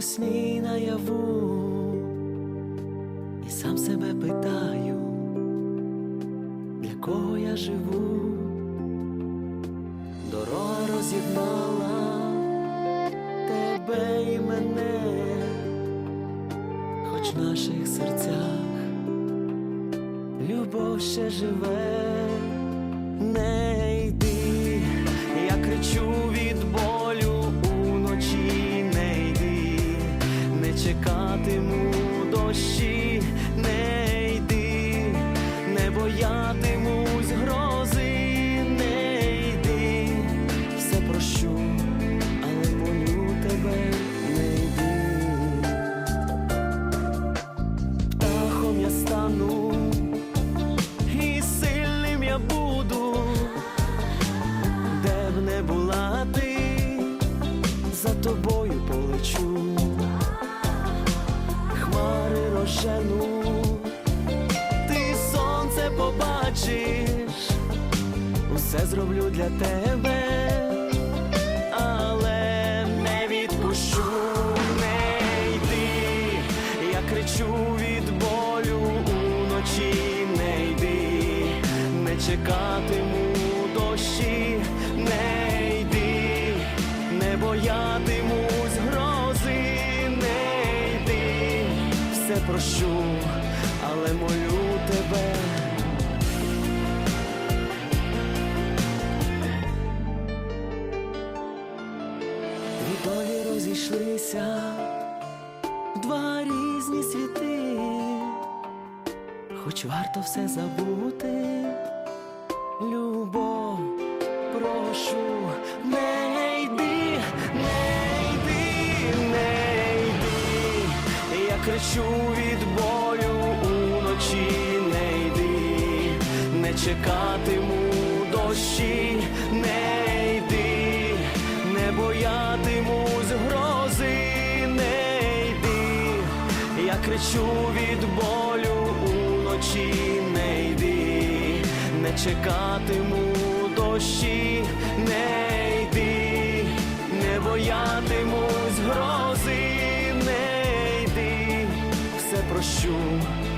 у сні наяву, і сам себе питаю, для кого я живу, дорога роз'єднала тебе і мене, хоч в наших серцях любов ще живе, не чекатиму дощі, не йди, не боятимусь грози, не йди, все прощу, але молю тебе, не йди. Птахом я стану, і сильним я буду, де б не була ти, за тобою розжену, ти сонце побачиш, усе зроблю для тебе, але не відпущу, не йди, я кричу від болю уночі, не йди, не чекатиму дощі, не йди, не боятимусь прощу, але молю тебе. Дві долі розійшлися два різні світи, хоч варто все забути, кричу від болю уночі, не йди, не чекатиму дощі, не йди, не боятимусь грози, не йди, я кричу від болю уночі, не йди, не чекатиму дощі, не йди, не боятимусь прощу.